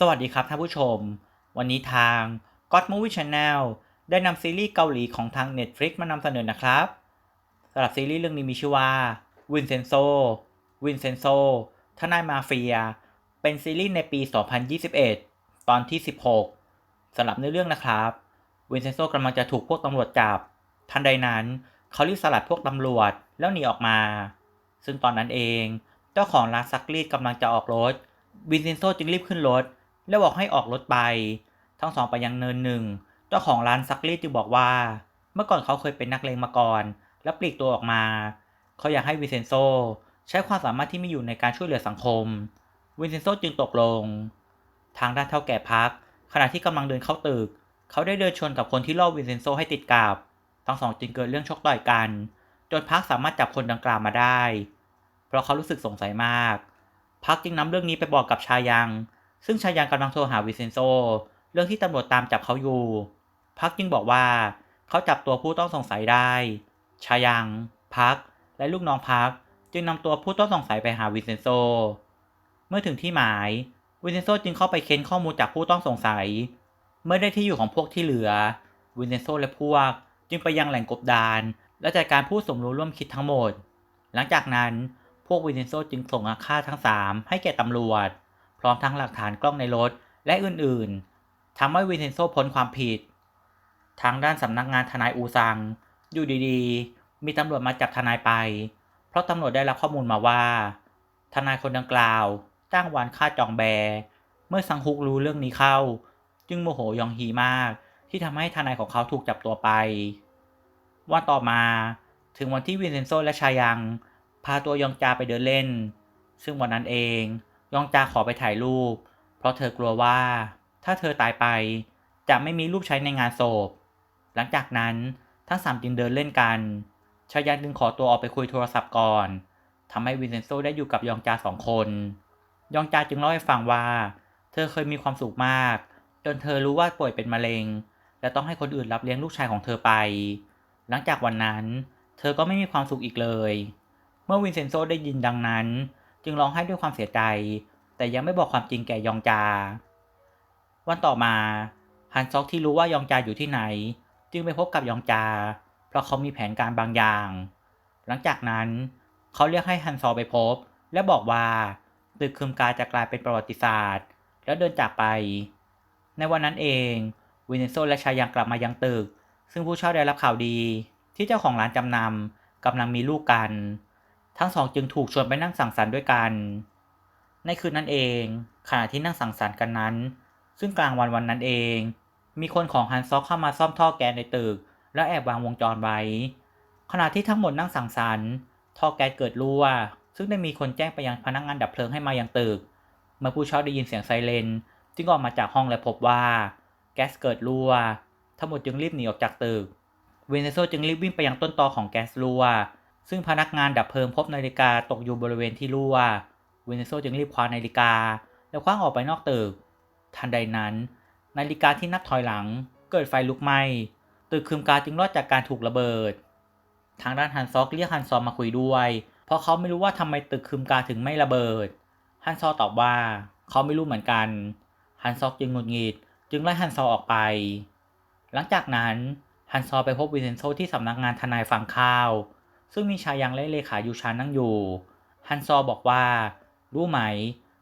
สวัสดีครับท่านผู้ชม วันนี้ทาง God Movie Channel ได้นำซีรีส์เกาหลีของทาง Netflix มานำเสนอนะครับสำหรับซีรีส์เรื่องนี้มีชื่อว่า Vincenzo Vincenzo ทนายมาเฟีย เป็นซีรีส์ในปี 2021 ตอนที่ 16สำหรับเนื้อเรื่องนะครับวินเซนโซกำลังจะถูกพวกตำรวจจับ ทันใดนั้นเขารีบสลัดพวกตำรวจแล้วหนีออกมา ซึ่งตอนนั้นเอง เจ้าของร้านซักรีดกำลังจะออกรถ วินเซนโซจึงรีบขึ้นรถ แล้วบอกให้ออกรถไป ทั้งสองไปยังเนินหนึ่งเจ้าของร้านซักรีดจึงบอกว่า เมื่อก่อนเขาเคยเป็นนักเลงมาก่อน และปลีกตัวออกมา เขาอยากให้วินเซนโซ ใช้ความสามารถที่มีอยู่ในการช่วยเหลือสังคม วินเซนโซจึงตกลง ทางด้านเท่าแก่พัก ขณะที่กำลังเดินเข้าตึก เขาได้เดินชนกับคนที่ล่อวินเซนโซให้ติดกับ ทั้งสองจึงเกิดเรื่องชกต่อยกันจนพักสามารถจับคนดังกล่าวมาได้ เพราะเขารู้สึกสงสัยมาก พักจึงนำเรื่องนี้ไปบอกกับชายัง ซึ่งชายังกำลังโทรหาวิเซนโซ เรื่องที่ตำรวจตามจับเขาอยู่ พักจึงบอกว่าเขาจับตัวผู้ต้องสงสัยได้ ชายัง พัก และลูกน้องพัก จึงนำตัวผู้ต้องสงสัยไปหาวิเซนโซ เมื่อถึงที่หมาย วิเซนโซจึงเข้าไปเค้นข้อมูลจากผู้ต้องสงสัย เมื่อได้ที่อยู่ของพวกที่เหลือ วินเซนโซและพวก จึงไปยังแหล่งกบดาน และจัดการผู้สมรู้ร่วมคิดทั้งหมด หลังจากนั้นพวกวินเซนโซจึงส่งอาค่าทั้ง3ให้แก่ตำรวจ ร้อมทั้งหลักฐานกล้องในรถ และอื่นๆทำให้วินเซนโซพ้นความผิด ทางด้านสำนักงานทนายอูซัง อยู่ดีๆ มีตำรวจมาจับทนายไป เพราะตำรวจได้รับข้อมูลมาว่า ทนายคนดังกล่าวจ้างวานฆ่าจองแบ เมื่อซังฮุกรู้เรื่องนี้เข้า จึงโมโหยองฮีมากที่ทำให้ทนายของเขาถูกจับตัวไปวันต่อมาถึงวันที่วินเซนโซและชายัง พาตัวยองจาไปเดินเล่น ซึ่งวันนั้นเอง ยองจาขอไปถ่ายรูป เพราะเธอกลัวว่า ถ้าเธอตายไป จะไม่มีรูปใช้ในงานศพ หลังจากนั้นทั้งสามจึงเดินเล่นกัน ชายังจึงขอตัวออกไปคุยโทรศัพท์ก่อนทำให้วินเซนโซได้อยู่กับยองจาสองคน ยองจาจึงเล่าให้ฟังว่า เธอเคยมีความสุขมาก จนเธอรู้ว่าป่วยเป็นมะเร็ง และต้องให้คนอื่นรับเลี้ยงลูกชายของเธอไป หลังจากวันนั้น เธอก็ไม่มีความสุขอีกเลย เมื่อวินเซนโซได้ยินดังนั้น จึงร้องไห้ด้วยความเสียใจ แต่ยังไม่บอกความจริงแก่ยองจา วันต่อมาฮันซอกที่รู้ว่ายองจาอยู่ที่ไหน จึงไปพบกับยองจา เพราะเขามีแผนการบางอย่าง หลังจากนั้นเขาเรียกให้ฮันซอไปพบ และบอกว่าตึกคืมกาจะกลายเป็นประวัติศาสตร์ แล้วเดินจากไป ในวันนั้นเองวินเซนโซและชายังกลับมายังตึก ซึ่งผู้เช่าได้รับข่าวดี ที่เจ้าของร้านจำนำกำลังมีลูกกัน ทั้งสองจึงถูกชวนไปนั่งสังสรรค์ด้วยกัน ในคืนนั้นเอง ขณะที่นั่งสังสรรค์กันนั้น ซึ่งกลางวันวันนั้นเอง มีคนของฮันซอกเข้ามาซ่อมท่อแก๊สในตึก แล้วแอบวางวงจรไว้ ขณะที่ทั้งหมดนั่งสังสรรค์ท่อแก๊สเกิดรั่ว ซึ่งได้มีคนแจ้งไปยังพนักงานดับเพลิงให้มายังตึก เมื่อผู้เช่าได้ยินเสียงไซเรนจึงออกมาจากห้องและพบว่า แก๊สเกิดรั่ว ทั้งหมดจึงรีบหนีออกจากตึก เวเนโซจึงรีบวิ่งไปยังต้นตอของแก๊สรั่ว ซึ่งพนักงานดับเพลิงพบนาฬิกาตกอยู่บริเวณที่รั่วเวเนโซจึงรีบคว้านาฬิกา แล้วคว้างออกไปนอกตึก ทันใดนั้น นาฬิกาที่นับถอยหลัง เกิดไฟลุกไหม้ตึกคืมกาจึงรอดจากการถูกระเบิด ทางด้านฮันซอกเรียกฮันซอมาคุยด้วย เพราะเขาไม่รู้ว่าทำไมตึกคืมกาถึงไม่ระเบิด ฮันซอตอบว่าเขาไม่รู้เหมือนกัน ฮันซอกจึงหงุดหงิด จึงไล่ฮันซอออกไป หลังจากนั้นฮันซอไปพบวินเซนโซที่สำนักงานทนายฟังข้าว ซึ่งมีชายังและเลขายูชานั่งอยู่ ฮันซอบอกว่า รู้ไหม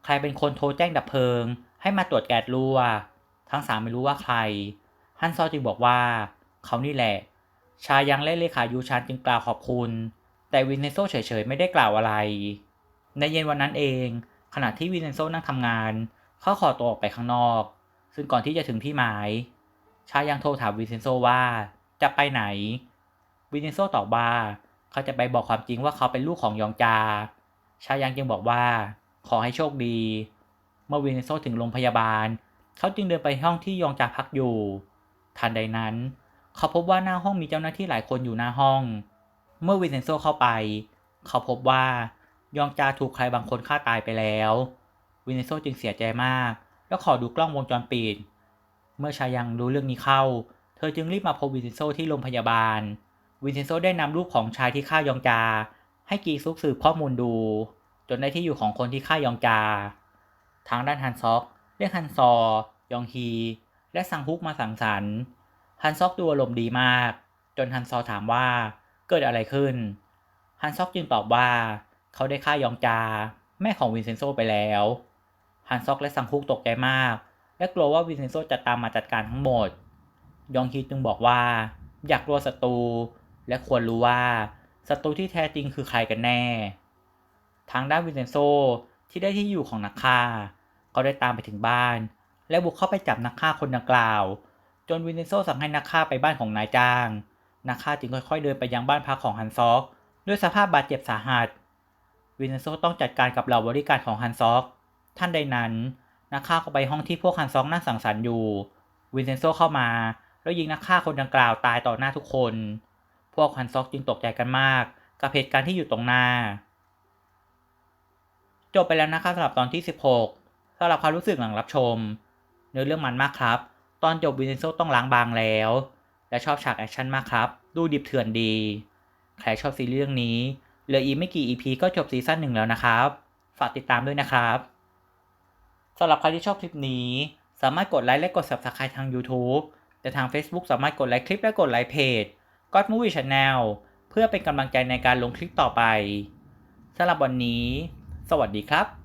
ใครเป็นคนโทรแจ้งดับเพลิง ให้มาตรวจแก๊สรั่ว ทั้งสามไม่รู้ว่าใคร ฮันซอจึงบอกว่า เขานี่แหละ ชายังและเลขายูชานจึงกล่าวขอบคุณ แต่วินเซนโซเฉยๆไม่ได้กล่าวอะไร ในเย็นวันนั้นเอง ขณะที่วินเซนโซนั่งทำงาน เขาขอตัวออกไปข้างนอก ซึ่งก่อนที่จะถึงที่หมาย ชายังโทรถามวินเซนโซว่าจะไปไหน วินเซนโซตอบว่า เขาจะไปบอกความจริงว่าเขาเป็นลูกของยองจา ชายังจึงบอกว่า ขอให้โชคดี เมื่อวินเซนโซถึงโรงพยาบาล เขาจึงเดินไปห้องที่ยองจาพักอยู่ ทันใดนั้น เขาพบว่าหน้าห้องมีเจ้าหน้าที่หลายคนอยู่หน้าห้อง เมื่อวินเซนโซเข้าไป เขาพบว่ายองจาถูกใครบางคนฆ่าตายไปแล้ว วินเซนโซจึงเสียใจมาก แล้วขอดูกล้องวงจรปิด เมื่อชายังรู้เรื่องนี้เข้า เธอจึงรีบมาพบวินเซนโซที่โรงพยาบาล วินเซนโซได้นำรูปของชายที่ฆ่ายองจา ให้กีซุกสืบข้อมูลดู จนได้ที่อยู่ของคนที่ฆ่ายองจา ทางด้านฮันซอกเรียกฮันซอ ยองฮี และซังฮุกมาสังสรรค์ฮันซอกดูอารมณ์ดีมาก จนฮันซอถามว่าเกิดอะไรขึ้น ฮันซอกจึงตอบว่า เขาได้ฆ่ายองจา แม่ของวินเซนโซไปแล้ว ฮันซอกและซังฮุกตกใจมาก และกลัวว่าวินเซนโซจะตามมาจัดการทั้งหมด ยองฮีจึงบอกว่า อยากกลัวศัตรู และควรรู้ว่าศัตรูที่แท้จริงคือใครกันแน่ ทางด้านวินเซนโซที่ได้ที่อยู่ของนักฆ่า ก็ได้ตามไปถึงบ้าน และบุกเข้าไปจับนักฆ่าคนดังกล่าว จนวินเซนโซสั่งให้นักฆ่าไปบ้านของนายจ้าง นักฆ่าจึงค่อยๆเดินไปยังบ้านพักของฮันซอก ด้วยสภาพบาดเจ็บสาหัส วินเซนโซต้องจัดการกับเหล่าบริการของฮันซอก ท่านใดนั้นนักฆ่าก็ไปห้องที่พวกฮันซอกนั่งสังสรรค์อยู่ วินเซนโซเข้ามา แล้วยิงนักฆ่าคนดังกล่าวตายต่อหน้าทุกคน พวกฮันซอกจึงตกใจกันมาก กับเหตุการณ์ที่อยู่ตรงหน้า จบไปแล้วนะครับสำหรับตอนที่ 16สำหรับความรู้สึกหลังรับชม เนื้อเรื่องมันมากครับ ตอนจบวินเซนโซต้องล้างบางแล้ว และชอบฉากแอคชั่นมากครับ ดูดิบเถื่อนดี ใครชอบซีรีส์เรื่องนี้เหลืออีกไม่กี่ EP ก็จบซีซั่นหนึ่งแล้วนะครับ ฝากติดตามด้วยนะครับสำหรับใครที่ชอบคลิปนี้ สามารถกดไลค์และกด Subscribe ทาง YouTube แต่ทาง Facebook สามารถกดไลค์คลิปและกดไลค์เพจ God Movie Channel เพื่อเป็นกำลังใจในการลงคลิปต่อไปสำหรับวันนี้ สวัสดีครับ